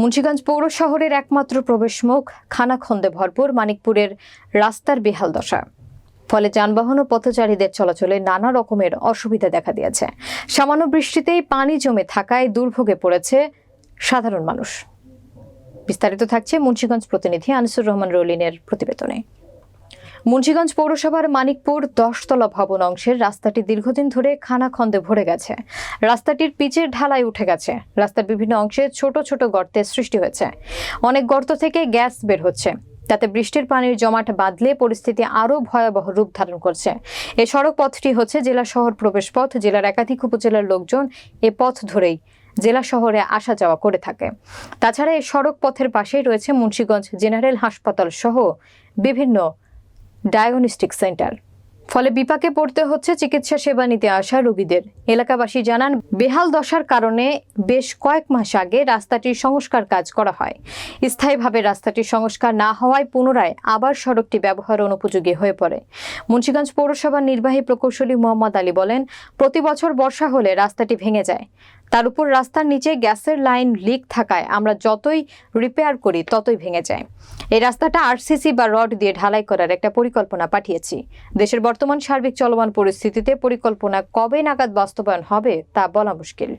মুন্সিগঞ্জ পৌর শহরের একমাত্র প্রবেশমুখ খানাখন্দে ভরপুর মানিকপুরের রাস্তার বেহাল দশা। ফলে যানবাহন ও পথচারীদের চলাচলে নানা রকমের অসুবিধা দেখা দিয়েছে। সামান্য বৃষ্টিতেই পানি জমে থাকায় দুর্ভোগে পড়েছে সাধারণ মানুষ। বিস্তারিত থাকছে মুন্সিগঞ্জ প্রতিনিধি আনিসুর রহমান রলিনের প্রতিবেদনে। মুন্সিগঞ্জ পৌরসভার মানিকপুর দশতলা ভবন অংশের রাস্তাটি দীর্ঘদিন ধরে খানাখন্দে ভরে গেছে। রাস্তাটির পিচের ঢালাই উঠে গেছে। রাস্তার বিভিন্ন অংশে ছোট ছোট গর্তের সৃষ্টি হয়েছে। অনেক গর্ত থেকে গ্যাস বের হচ্ছে। তাতে বৃষ্টির পানির জমাট বাঁধলে পরিস্থিতি আরও ভয়াবহ রূপ ধারণ করছে। এ সড়ক পথটি হচ্ছে জেলা শহর প্রবেশ পথ জেলার একাধিক উপজেলার লোকজন এ পথ ধরেই জেলা শহরে আসা যাওয়া করে থাকে। তাছাড়া এই সড়ক পথের পাশেই রয়েছে মুন্সিগঞ্জ জেনারেল হাসপাতাল সহ বিভিন্ন ডায়াগনস্টিক সেন্টার। ফলে বিপাকে পড়তে হচ্ছে চিকিৎসা সেবা নিতে আসা রোগীদের। এলাকাবাসী জানান, বেহাল দশার কারণে বেশ কয়েক মাস আগে রাস্তাটির সংস্কার কাজ করা হয়। স্থায়ীভাবে রাস্তাটির সংস্কার না হওয়ায় পুনরায় আবার সড়কটি ব্যবহার অনুপযোগী হয়ে পড়ে। মুন্সিগঞ্জ পৌরসভার নির্বাহী প্রকৌশলী মোহাম্মদ আলী বলেন, প্রতি বছর বর্ষা হলে রাস্তাটি ভেঙে যায়। তার উপর রাস্তার নিচে গ্যাসের লাইন লিক থাকায় আমরা যতই রিপেয়ার করি, ততই ভেঙে যায়। এই রাস্তাটা আরসিসি বা রড দিয়ে ঢালাই করার একটা পরিকল্পনা পাঠিয়েছি। দেশের বর্তমান সার্বিক চলমান পরিস্থিতিতে পরিকল্পনা কবে নাগাদ বাস্তবায়ন হবে তা বলা মুশকিল।